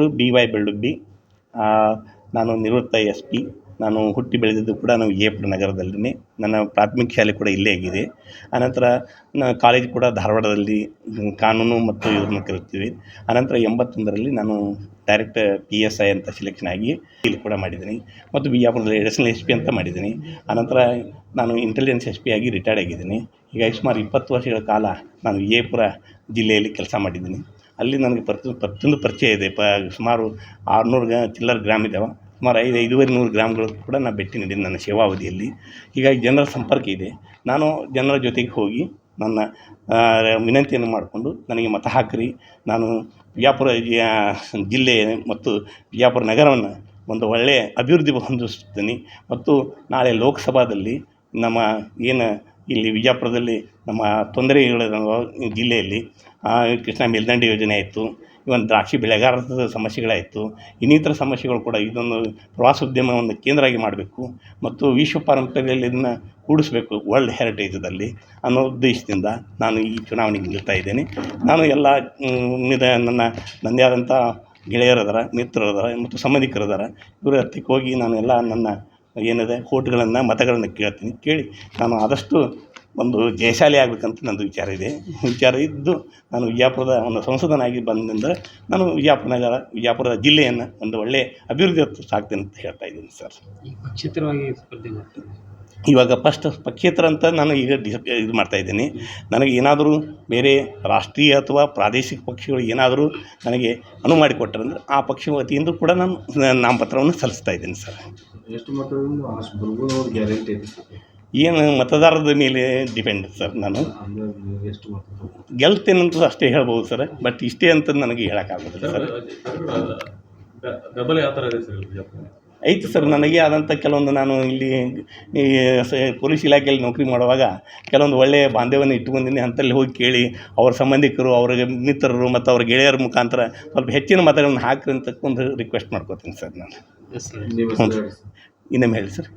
ಹೆಸರು B Y Bellubbi ನಾನು ನಿವೃತ್ತ ಎಸ್ ಪಿ. ನಾನು ಹುಟ್ಟಿ ಬೆಳೆದಿದ್ದು ಕೂಡ ನಾವು ವಿಜಯಪುರ ನಗರದಲ್ಲಿನೇ. ನನ್ನ ಪ್ರಾಥಮಿಕ ಶಾಲೆ ಕೂಡ ಇಲ್ಲೇ ಆಗಿದೆ. ಆನಂತರ ನಾನು ಕಾಲೇಜ್ ಕೂಡ ಧಾರವಾಡದಲ್ಲಿ ಕಾನೂನು ಮತ್ತು ಇವ್ರನ್ನ ಕಲಿತೀವಿ ಆನಂತರ ಎಂಬತ್ತೊಂದರಲ್ಲಿ ನಾನು ಡೈರೆಕ್ಟ್ ಪಿ ಎಸ್ ಐ ಅಂತ ಸೆಲೆಕ್ಷನ್ ಆಗಿ ಇಲ್ಲಿ ಕೂಡ ಮಾಡಿದ್ದೀನಿ. ಮತ್ತು ಬಿಜಾಪುರದಲ್ಲಿ ಎಡಿಷನಲ್ ಎಸ್ ಪಿ ಅಂತ ಮಾಡಿದ್ದೀನಿ. ಆನಂತರ ನಾನು ಇಂಟೆಲಿಜೆನ್ಸ್ ಎಸ್ ಪಿ ಆಗಿ ರಿಟೈರ್ಡ್ ಆಗಿದ್ದೀನಿ. ಈಗ ಸುಮಾರು ಇಪ್ಪತ್ತು ವರ್ಷಗಳ ಕಾಲ ನಾನು ವಿಜಯಪುರ ಜಿಲ್ಲೆಯಲ್ಲಿ ಕೆಲಸ ಮಾಡಿದ್ದೀನಿ. ಅಲ್ಲಿ ನನಗೆ ಪ್ರತಿ ಪ್ರತಿಯೊಂದು ಪರಿಚಯ ಇದೆ. ಪ ಸುಮಾರು ಆರುನೂರು ಗ ಚಿಲ್ಲರ್ ಗ್ರಾಮ್ ಇದ್ದಾವೆ ಸುಮಾರು ಐದು, ಐದುವರೆ ನೂರು ಗ್ರಾಮ್ಗಳು ಕೂಡ ನಾನು ಭೇಟಿ ನೀಡಿದ್ದೀನಿ ನನ್ನ ಸೇವಾವಧಿಯಲ್ಲಿ ಹೀಗಾಗಿ ಜನರ ಸಂಪರ್ಕ ಇದೆ. ನಾನು ಜನರ ಜೊತೆಗೆ ಹೋಗಿ ನನ್ನ ವಿನಂತಿಯನ್ನು ಮಾಡಿಕೊಂಡು ನನಗೆ ಮತ ಹಾಕಿರಿ. ನಾನು ಬಿಜಾಪುರ ಜಿಲ್ಲೆ ಮತ್ತು ಬಿಜಾಪುರ ನಗರವನ್ನು ಒಂದು ಒಳ್ಳೆಯ ಅಭಿವೃದ್ಧಿ ಹೊಂದಿಸ್ತೀನಿ. ಮತ್ತು ನಾಳೆ ಲೋಕಸಭಾದಲ್ಲಿ ನಮ್ಮ ಏನು ಇಲ್ಲಿ ವಿಜಯಪುರದಲ್ಲಿ ನಮ್ಮ ತೊಂದರೆಗಳ ಜಿಲ್ಲೆಯಲ್ಲಿ ಕೃಷ್ಣಾ ಮೇಲ್ದಂಡೆ ಯೋಜನೆ ಆಯಿತು, ಇವನ್ ದ್ರಾಕ್ಷಿ ಬೆಳೆಗಾರರ ಸಮಸ್ಯೆಗಳಾಯಿತು, ಇನ್ನಿತರ ಸಮಸ್ಯೆಗಳು ಕೂಡ ಇದೊಂದು ಪ್ರವಾಸೋದ್ಯಮವನ್ನು ಕೇಂದ್ರ ಆಗಿ ಮಾಡಬೇಕು ಮತ್ತು ವಿಶ್ವ ಪಾರಂಪರ್ಯದಲ್ಲಿ ಇದನ್ನು ಕೂಡಿಸಬೇಕು ವರ್ಲ್ಡ್ ಹೆರಿಟೇಜದಲ್ಲಿ ಅನ್ನೋ ಉದ್ದೇಶದಿಂದ ನಾನು ಈ ಚುನಾವಣೆಗೆ ನಿಲ್ತಾ ಇದ್ದೇನೆ. ನಾನು ಎಲ್ಲ ನನ್ನ ನನ್ನದೇ ಆದಂಥ ಗೆಳೆಯರದಾರ ಮಿತ್ರರದಾರ ಮತ್ತು ಸಂಬಂಧಿಕರದಾರ ಇವರ ಹತ್ತಿಕ್ಕೆ ಹೋಗಿ ನಾನು ಎಲ್ಲ ನನ್ನ ಏನಿದೆ ಕೋಟ್ಗಳನ್ನು ಮತಗಳನ್ನು ಕೇಳ್ತೀನಿ. ಕೇಳಿ ನಾನು ಆದಷ್ಟು ಒಂದು ಜಯಶಾಲಿ ಆಗಬೇಕಂತ ನಂದು ವಿಚಾರ ಇದೆ. ವಿಚಾರ ಇದ್ದು ನಾನು ವಿಜಯಪುರದ ಒಂದು ಸಂಸದನಾಗಿ ಬಂದಿಂದ ನಾನು ವಿಜಯಪುರ ನಗರ ವಿಜಯಪುರ ಜಿಲ್ಲೆಯನ್ನು ಒಂದು ಒಳ್ಳೆಯ ಅಭಿವೃದ್ಧಿ ಸಾಕ್ತೇನೆ ಅಂತ ಹೇಳ್ತಾ ಇದ್ದೀನಿ ಸರ್. ಪಕ್ಷೇತರವಾಗಿ ಸ್ಪರ್ಧೆ ಮಾಡ್ತೀನಿ ಇವಾಗ ಫಸ್ಟ್ ಪಕ್ಷೇತರ ಅಂತ ನಾನು ಈಗ ಡಿಸ್ ಇದು ಮಾಡ್ತಾ ಇದ್ದೀನಿ. ನನಗೆ ಏನಾದರೂ ಬೇರೆ ರಾಷ್ಟ್ರೀಯ ಅಥವಾ ಪ್ರಾದೇಶಿಕ ಪಕ್ಷಗಳು ಏನಾದರೂ ನನಗೆ ಅನುವು ಮಾಡಿಕೊಟ್ರಂದ್ರೆ ಆ ಪಕ್ಷ ವತಿಯಿಂದ ಕೂಡ ನಾನು ನಾಮಪತ್ರವನ್ನು ಸಲ್ಲಿಸ್ತಾ ಇದ್ದೀನಿ ಸರ್. ಎಷ್ಟು ಮತದಿಂದ ಅಷ್ಟು ಬರ್ಬೋದು ಅವ್ರ ಗ್ಯಾರಂಟಿ ಐತಿ ಏನು ಮತದಾರರ ಮೇಲೆ ಡಿಪೆಂಡ್ ಸರ್ ನಾನು. ಎಷ್ಟು ಮತ ಗೆಲ್ತೇನಂತ ಅಷ್ಟೇ ಹೇಳ್ಬೋದು ಸರ್ ಬಟ್ ಇಷ್ಟೇ ಅಂತ ನನಗೆ ಹೇಳೋಕ್ಕಾಗೋದಿಲ್ಲ ಸರ್. ಡಬಲ್ ಯಾವ ಥರ ಇದೆ ಸರ್ ಐತೆ ಸರ್ ನನಗೆ ಆದಂಥ ಕೆಲವೊಂದು ನಾನು ಇಲ್ಲಿ ಈ ಸ ಪೊಲೀಸ್ ಇಲಾಖೆಯಲ್ಲಿ ನೌಕರಿ ಮಾಡುವಾಗ ಕೆಲವೊಂದು ಒಳ್ಳೆಯ ಬಾಂಧವ್ಯವನ್ನು ಇಟ್ಕೊಂಡಿನಿ ಅಂತಲ್ಲಿ ಹೋಗಿ ಕೇಳಿ ಅವ್ರ ಸಂಬಂಧಿಕರು ಅವ್ರಿಗೆ ಮಿತ್ರರು ಮತ್ತು ಅವ್ರ ಗೆಳೆಯರ ಮುಖಾಂತರ ಸ್ವಲ್ಪ ಹೆಚ್ಚಿನ ಮತಗಳನ್ನು ಹಾಕ್ರಿ ಅಂತ ಒಂದು ರಿಕ್ವೆಸ್ಟ್ ಮಾಡ್ಕೋತೀನಿ ಸರ್ ನಾನು. ಇನ್ನೊಮ್ಮೆ ಹೇಳಿ ಸರ್.